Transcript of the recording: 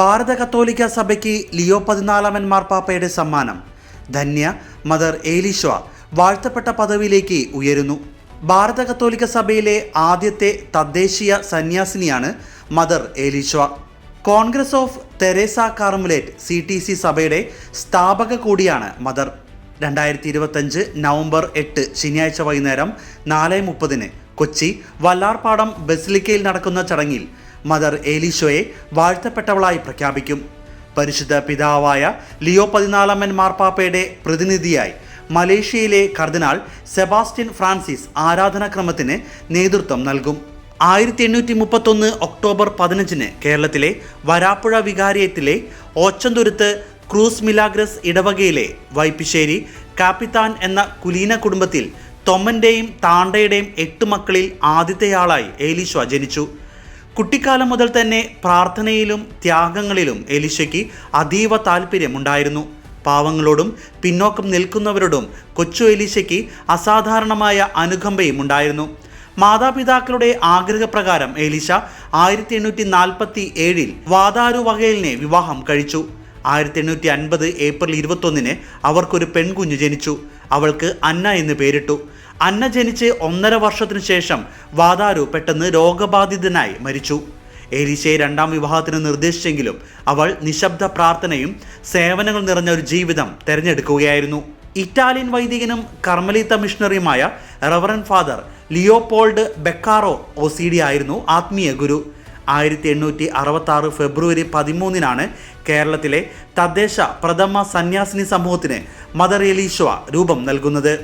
ഭാരത കത്തോലിക്ക സഭയ്ക്ക് ലിയോ പതിനാലാമൻ മാർപ്പാപ്പയുടെ സമ്മാനം. ധന്യ മദർ ഏലിഷ വാഴ്ത്തപ്പെട്ട പദവിയിലേക്ക് ഉയരുന്നു. ഭാരത കത്തോലിക്ക സഭയിലെ ആദ്യത്തെ തദ്ദേശീയ സന്യാസിനിയാണ് mother Elisha congress of Teresa Carmelite C T C സഭയുടെ സ്ഥാപക കൂടിയാണ് മദർ. രണ്ടായിരത്തി ഇരുപത്തഞ്ച് നവംബർ എട്ട് ശനിയാഴ്ച വൈകുന്നേരം നാല് മുപ്പതിന് കൊച്ചി വല്ലാർപാടം ബസിലിക്കയിൽ നടക്കുന്ന ചടങ്ങിൽ മദർ ഏലീശോയെ വാഴ്ത്തപ്പെട്ടവളായി പ്രഖ്യാപിക്കും. പരിശുദ്ധ പിതാവായ ലിയോ പതിനാലാമൻ മാർപ്പാപ്പയുടെ പ്രതിനിധിയായി മലേഷ്യയിലെ കർദിനാൾ സെബാസ്റ്റ്യൻ ഫ്രാൻസിസ് ആരാധനാക്രമത്തിന് നേതൃത്വം നൽകും. ആയിരത്തി എണ്ണൂറ്റി മുപ്പത്തൊന്ന് ഒക്ടോബർ പതിനഞ്ചിന് കേരളത്തിലെ വരാപ്പുഴ വികാരിയത്തിലെ ഓച്ചന്തുരുത്ത് ക്രൂസ് മിലാഗ്രസ് ഇടവകയിലെ വൈപ്പിശ്ശേരി കാപ്പിത്താൻ എന്ന കുലീന കുടുംബത്തിൽ തൊമ്മന്റെയും താണ്ടയുടെയും എട്ട് മക്കളിൽ ആദ്യത്തെയാളായി ഏലീശ്വ ജനിച്ചു. കുട്ടിക്കാലം മുതൽ തന്നെ പ്രാർത്ഥനയിലും ത്യാഗങ്ങളിലും എലിശയ്ക്ക് അതീവ താല്പര്യമുണ്ടായിരുന്നു പാവങ്ങളോടും പിന്നോക്കം നിൽക്കുന്നവരോടും കൊച്ചു എലിശയ്ക്ക് അസാധാരണമായ അനുകമ്പയും ഉണ്ടായിരുന്നു മാതാപിതാക്കളുടെ ആഗ്രഹപ്രകാരം എലിശ ആയിരത്തി എണ്ണൂറ്റി നാൽപ്പത്തി ഏഴിൽ വാതാരു വകയിലിനെ വിവാഹം കഴിച്ചു. ആയിരത്തി എണ്ണൂറ്റി അൻപത് ഏപ്രിൽ ഇരുപത്തൊന്നിന് അവർക്കൊരു പെൺകുഞ്ഞു ജനിച്ചു. അവൾക്ക് അന്ന എന്ന് പേരിട്ടു. അന്ന ജനിച്ച് ഒന്നര വർഷത്തിനു ശേഷം വാതാരു പെട്ടെന്ന് രോഗബാധിതനായി മരിച്ചു. ഏലീശയെ രണ്ടാം വിവാഹത്തിന് നിർദ്ദേശിച്ചെങ്കിലും അവൾ നിശബ്ദ പ്രാർത്ഥനയും സേവനങ്ങൾ നിറഞ്ഞ ഒരു ജീവിതം തിരഞ്ഞെടുക്കുകയായിരുന്നു. ഇറ്റാലിയൻ വൈദികനും കർമ്മലീത്ത മിഷണറിയുമായ reverend father Leopold Beccaro O C D ആയിരുന്നു ആത്മീയ ഗുരു. ആയിരത്തി എണ്ണൂറ്റി അറുപത്തി ആറ് ഫെബ്രുവരി പതിമൂന്നിനാണ് കേരളത്തിലെ തദ്ദേശ പ്രഥമ സന്യാസിനി സമൂഹത്തിന് മദർ എലീശ്വ രൂപം നൽകുന്നത്.